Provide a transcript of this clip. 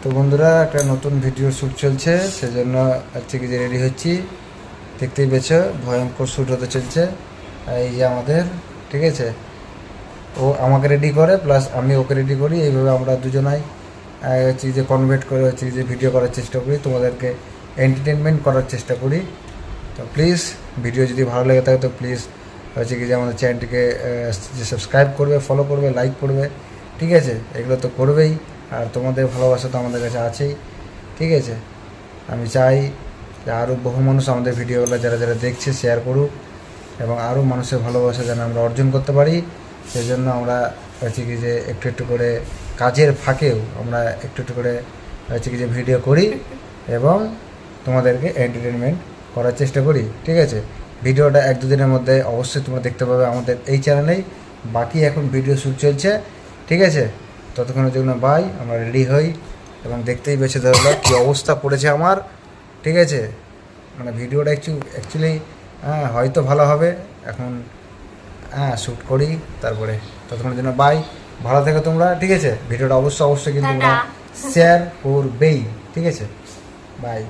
তো বন্ধুরা, একটা নতুন ভিডিও শ্যুট চলছে, সেজন্য হচ্ছে কি যে রেডি হচ্ছি, দেখতেই পেয়েছ, ভয়ঙ্কর শ্যুট হতে চলছে, আর এই যে আমাদের, ঠিক আছে? ও আমাকে রেডি করে প্লাস আমি ওকে রেডি করি, এইভাবে আমরা দুজনাই হচ্ছে যে কনভার্ট করে হচ্ছে যে ভিডিও করার চেষ্টা করি, তোমাদেরকে এন্টারটেনমেন্ট করার চেষ্টা করি। তো প্লিজ ভিডিও যদি ভালো লেগে থাকে, তো প্লিজ হচ্ছে কি যে আমাদের চ্যানেলটিকে সাবস্ক্রাইব করবে ফলো করবে লাইক করবে, ঠিক আছে? এগুলো তো করবেই। আর তোমাদের ভালোবাসা তো আমাদের কাছে আছেই। ঠিক আছে? আমি চাই যে আরও বহু মানুষ আমাদের ভিডিওগুলো যারা যারা দেখছে শেয়ার করুক এবং আরও মানুষের ভালোবাসা যেন আমরা অর্জন করতে পারি। সেই জন্য আমরা হচ্ছে কি যে একটু একটু করে কাজের ফাঁকেও আমরা একটু একটু করে হচ্ছে কি যে ভিডিও করি এবং তোমাদেরকে এন্টারটেনমেন্ট করার চেষ্টা করি। ঠিক আছে? ভিডিওটা এক দুদিনের মধ্যে অবশ্যই তোমরা দেখতে পাবে আমাদের এই চ্যানেলেই বাকি এখন ভিডিও শ্যুট চলছে। ঠিক আছে? ততক্ষণের জন্য বাই আমরা রেডি হই এবং দেখতেই বেছে ধরলো কী অবস্থা পড়েছে আমার। ঠিক আছে? মানে ভিডিওটা একটু অ্যাকচুয়ালি হ্যাঁ হয়তো ভালো হবে। এখন হ্যাঁ শ্যুট করি তারপরে ততক্ষণের জন্য বাই ভালো থেকো তোমরা ঠিক আছে? ভিডিওটা অবশ্যই অবশ্যই কিন্তু তোমরা। শেয়ার করবেই ঠিক আছে? বাই